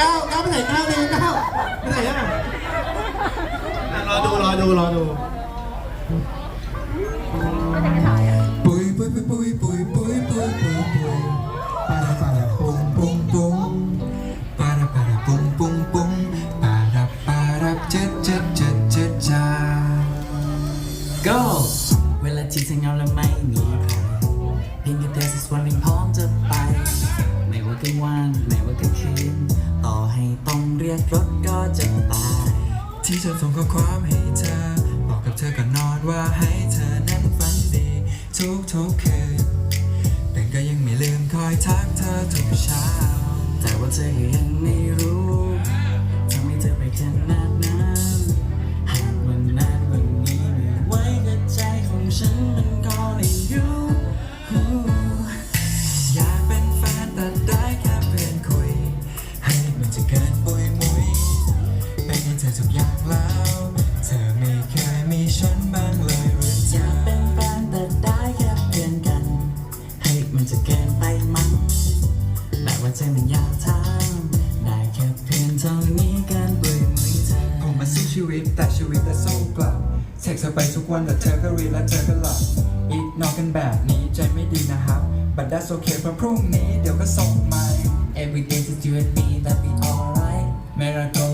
ก้าวก้าวไปไหนก้าวเลยก้าวไปไหนอะอะรอดูรอดูรอดูปุยปุยปุยปุยปุยปุยปุยปุยปุยปาราปาราปุงปุงปุงปาราปาราปุงปุงปุงปาราปาราเจ็ดเจ็ดเจ็ดเจ็ดจ้า go เวลาที่เธอเหงาและไม่มีใครเพียงแค่เธอสักวันเพียงพร้อมจะไปไม่ ว่ากลางแม้ว่าก็คืนต่อให้ต้องเรียกรถก็จะตาย ที่ฉันส่งข้อความให้เธอ บอกกับเธอก่อนนอนว่าให้เธอนั้นฝันดี ทุกทุกคืนแต่ก็ยังไม่ลืมคอยทักเธอทุกเช้าแต่ว่าเธอยังไม่รู้ มั้งแต่ว่าใจมันอยากทำได้แค่เพื่อนเท่านี้กันปุยมุยเธอผมมาสู้ชีวิตแต่ชีวิตแต่สู้กลับเทคเธอไปทุกวันแต่เธอก็รีและเธอก็หลับอีกนอกกันแบบนี้ใจไม่ดีนะครับ but that's okay เพราะพรุ่งนี้เดี๋ยวก็ส่งใหม่ Every day just you and me that be alright Miracle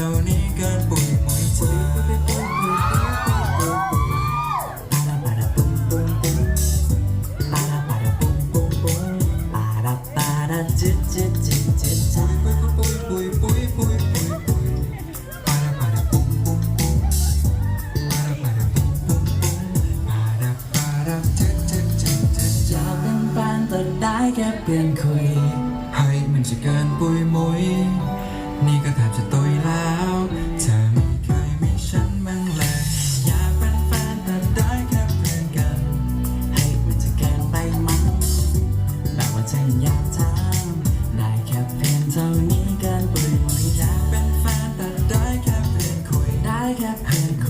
ท่านี้เกินปุยมุยเธอ Para para pum pum pum Para para pum pum pum Para para chit chit chit chit chit ปุยปุยปุยปุยปุยปุยปาราปาราปุ้งปุ้งปุ้งปาราปาราปุ้งปุ้งปุ้งปาราปาราจ็ดเจ็ดเจ็ดเจ็ดอยากเป็นแฟนแต่ได้แค่เพื่อนคุยให้มันจะเกินปุยมุย นี่ก็แทบจะตุยแล้ว เธอไม่เคยมีฉันบ้างเลย อยากเป็นแฟนแต่ได้แค่เพื่อนกัน ให้มันจะเกินไปมั้งแต่ว่าฉันอยากทำได้แค่เพียงเท่านี้เกินปุยมุยอยากเป็นแฟนแต่ได้แค่เพื่อนคุยได้แค่เพียงคุย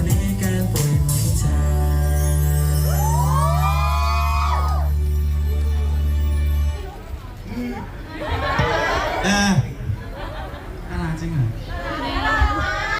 morning and